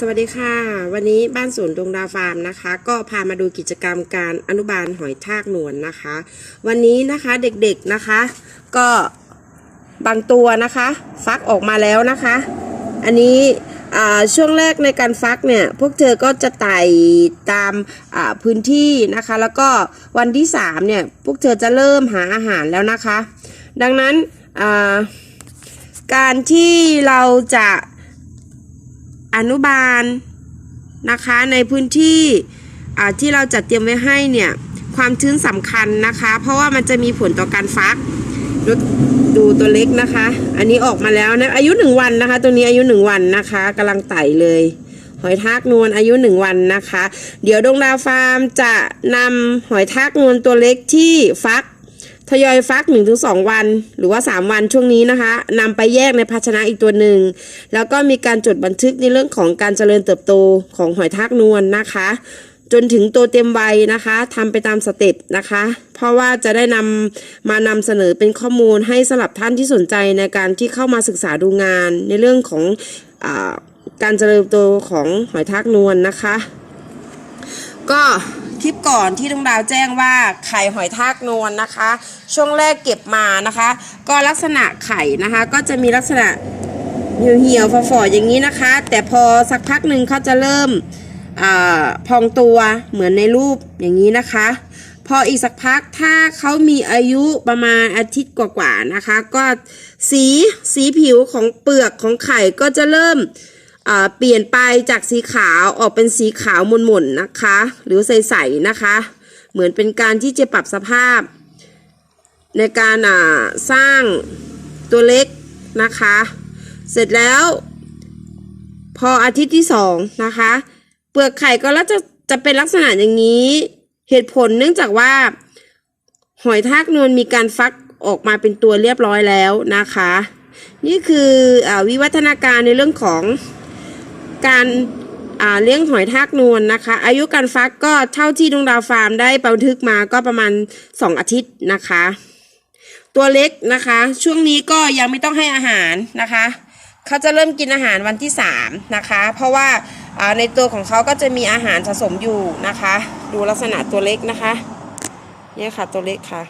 สวัสดีค่ะ วันนี้บ้านสวนดวงดาวฟาร์มนะคะ ก็พามาดูกิจกรรมการอนุบาลหอยทากนวลนะคะ วันนี้นะคะเด็กๆนะคะ ก็บางตัวนะคะ ฟักออกมาแล้วนะคะ อันนี้ช่วงแรกในการฟักเนี่ยพวกเธอก็จะไต่ตามพื้นที่นะคะ แล้วก็วันที่สามเนี่ยพวกเธอจะเริ่มหาอาหารแล้วนะคะ ดังนั้นการที่เราจะ อนุบาลนะคะในพื้นที่ที่เราจัดเตรียมไว้ให้เนี่ยความชื้นสำคัญนะคะ เพราะว่ามันจะมีผลต่อการฟักดูดูตัวเล็กนะคะ อันนี้ออกมาแล้วนะอายุหนึ่งวันนะคะ ตัวนี้อายุหนึ่งวันนะคะกำลังไต่เลยหอยทากนวลอายุหนึ่งวันนะคะ เดี๋ยวดวงดาวฟาร์มจะนำหอยทากนวลตัวเล็กที่ฟัก ทยอยฟัก 1-2 วัน หรือว่า 3 วันช่วงนี้นะคะนำไปแยกในภาชนะอีกตัวหนึ่ง แล้วก็มีการจดบันทึกในเรื่องของการเจริญเติบโตของหอยทากนวลนะคะ จนถึงโตเต็มวัยนะคะทำไปตามสเต็ปนะคะ เพราะว่าจะได้นำมานำเสนอเป็นข้อมูลให้สำหรับท่านที่สนใจในการที่เข้ามาศึกษาดูงาน ในเรื่องของอการเจริญเติบโตของหอยทากนวลนะคะ ก็ คลิปก่อนที่ดวงดาวแจ้งว่าไข่หอยทากนวลนะคะ ช่วงแรกเก็บมานะคะ ก็ลักษณะไข่นะคะ ก็จะมีลักษณะเหี่ยวๆฝ่อๆอย่างนี้นะคะ แต่พอสักพักหนึ่งเขาจะเริ่มอพองตัวเหมือนในรูปอย่างนี้นะคะ พออีกสักพักถ้าเขามีอายุประมาณอาทิตย์กว่าๆนะคะ ก็สีสีผิวของเปลือกของไข่ก็จะเริ่ม เปลี่ยนไปจากสีขาวออกเป็นสีขาวหม่นๆนะคะ หรือใสๆนะคะ เหมือนเป็นการที่จะปรับสภาพ ในการสร้างตัวเล็กนะคะ เสร็จแล้ว พออาทิตย์ที่สองนะคะ เปลือกไข่ก็แล้วจะจะเป็นลักษณะอย่างนี้ เหตุผลเนื่องจากว่า หอยทากนวลมีการฟักออกมาเป็นตัวเรียบร้อยแล้วนะคะ นี่คืออวิวัฒนาการในเรื่องของ การเลี้ยงหอยทากนวลนะคะ อายุการฟักก็เท่าที่ดวงดาวฟาร์มได้บันทึกมาก็ประมาณ 2 อาทิตย์นะคะ ตัวเล็กนะคะ ช่วงนี้ก็ยังไม่ต้องให้อาหารนะคะเขาจะเริ่มกินอาหารวันที่ 3 นะคะ เพราะว่าในตัวของเขาก็จะมีอาหารสะสมอยู่นะคะ ดูลักษณะตัวเล็กนะคะ เนี่ยค่ะตัวเล็กค่ะ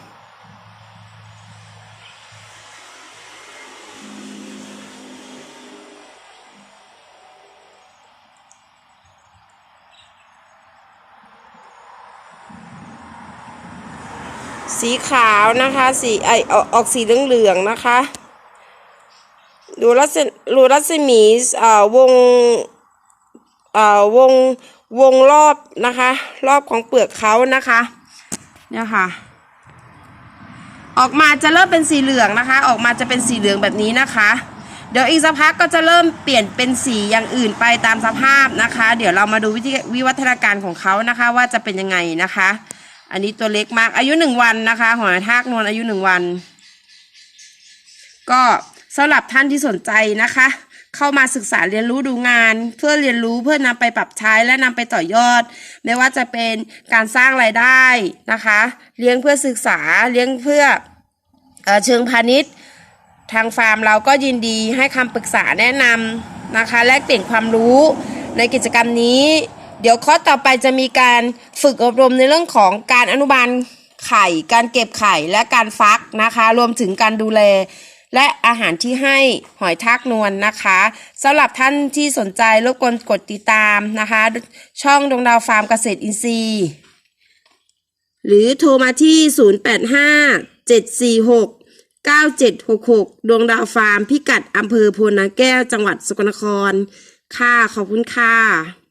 สีขาวนะคะ สีไอออกออกสีเหลืองๆนะคะ ดูรัศดูรัศมีอ่าวงอ่าวงวงรอบนะคะ รอบของเปลือกเขานะคะเนี่ยค่ะ ออกมาจะเริ่มเป็นสีเหลืองนะคะ ออกมาจะเป็นสีเหลืองแบบนี้นะคะ เดี๋ยวอีกสักพักก็จะเริ่มเปลี่ยนเป็นสีอย่างอื่นไปตามสภาพนะคะ เดี๋ยวเรามาดูวิธีวิวัฒนาการของเขานะคะ ว่าจะเป็นยังไงนะคะ อันนี้ตัวเล็กมากอายุหนึ่งวันนะคะหอยทากนวลอายุหนึ่งวัน ก็สำหรับท่านที่สนใจนะคะ เข้ามาศึกษาเรียนรู้ดูงาน เพื่อเรียนรู้เพื่อนำไปปรับใช้และนำไปต่อยอด ไม่ว่าจะเป็นการสร้างรายได้นะคะ เลี้ยงเพื่อศึกษาเลี้ยงเพื่อเออเชิงพาณิชย์ ทางฟาร์มเราก็ยินดีให้คำปรึกษาแนะนำนะคะ แลกเปลี่ยนความรู้ในกิจกรรมนี้ เดี๋ยวข้อต่อไปจะมีการฝึกอบรมในเรื่องของการอนุบาลไข่ การเก็บไข่และการฟักนะคะ รวมถึงการดูแล และอาหารที่ให้หอยทากนวลนะคะสำหรับท่านที่สนใจรบกวนกดติดตามนะคะ ช่องดวงดาวฟาร์มเกษตรอินทรีย์หรือโทรมาที่ 085 746 9766 ดวงดาวฟาร์มพิกัดอำเภอโพนาแก้วจังหวัดสกลนคร ค่ะ ขอบคุณค่ะ